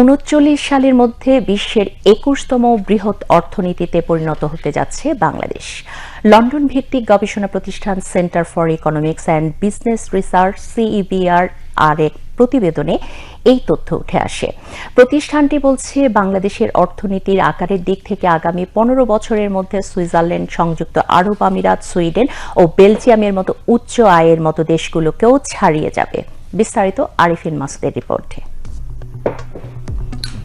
উনচল্লিশ সালের মধ্যে বিশ্বের একুশতম বৃহৎ অর্থনীতিতে পরিণত হতে যাচ্ছে বাংলাদেশ। লন্ডন ভিত্তিক গবেষণা প্রতিষ্ঠান Centre for Economics and Business Research, CEBR, আর এক প্রতিবেদনে এই তথ্য উঠে আসে। প্রতিষ্ঠানটি বলছে, বাংলাদেশের অর্থনীতির আকারের দিক থেকে আগামী পনেরো বছরের মধ্যে সুইজারল্যান্ড, সংযুক্ত আরব আমিরাত, সুইডেন ও বেলজিয়ামের মতো উচ্চ আয়ের মতো দেশগুলোকেও ছাড়িয়ে যাবে। বিস্তারিত আরিফিন মাসুদের রিপোর্টে।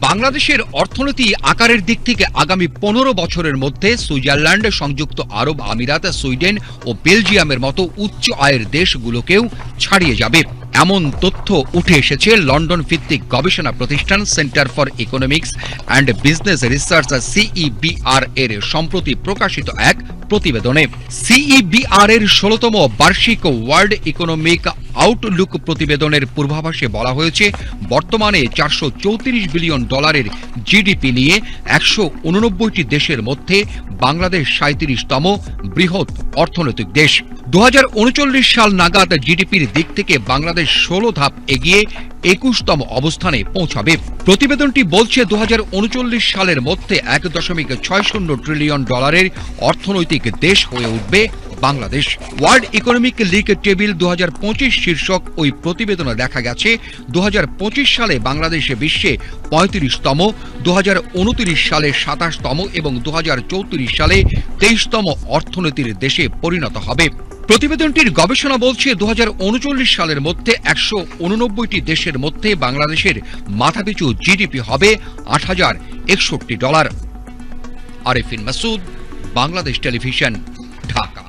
বাংলাদেশের অর্থনীতি আকারের দিক থেকে আগামী পনেরো বছরের মধ্যে সুইজারল্যান্ড, সংযুক্ত আরব আমিরাত, সুইডেন ও বেলজিয়ামের মতো উচ্চ আয়ের দেশগুলোকেও ছাড়িয়ে যাবে। এমন তথ্য উঠে এসেছে লন্ডন ভিত্তিক গবেষণা প্রতিষ্ঠান Centre for Economics and Business Research, CEBR এর সম্প্রতি প্রকাশিত এক প্রতিবেদনে সিইবিআর এর ষোলতম বার্ষিক ওয়ার্ল্ড ইকোনমিক আউটলুক প্রতিবেদনের পূর্বাভাসে বলা হয়েছে, বর্তমানে চারশো চৌত্রিশ বিলিয়ন ডলারের জিডিপি নিয়ে একশো দেশের মধ্যে বাংলাদেশ সাঁত্রিশতম বৃহৎ অর্থনৈতিক দেশ। দু হাজার উনচল্লিশ সাল নাগাদ জিডিপির দিক থেকে বাংলাদেশ ষোলো ধাপ এগিয়ে একুশতম অবস্থানে পৌঁছাবে। প্রতিবেদনটি বলছে দু হাজার উনচল্লিশ সালের মধ্যে এক দশমিক ছয় শূন্য ট্রিলিয়ন ডলারের অর্থনৈতিক দেশ হয়ে উঠবে Bangladesh. World Economic League Table দু হাজার পঁচিশ শীর্ষক ওই প্রতিবেদনে দেখা গেছে দু হাজার পঁচিশ সালে বাংলাদেশে বিশ্বে পঁয়ত্রিশতম দু হাজার উনত্রিশ সালে সাতাশতম এবং দু হাজার চৌত্রিশ সালে তেইশতম অর্থনীতির দেশে পরিণত হবে। প্রতিবেদনটির গবেষণা বলছে দু হাজার উনচল্লিশ সালের মধ্যে একশো উননব্বইটি দেশের মধ্যে বাংলাদেশের মাথাপিছু জিডিপি হবে আট হাজার একষট্টি ডলার। আরেফিন মাসুদ, বাংলাদেশ টেলিভিশন, ঢাকা।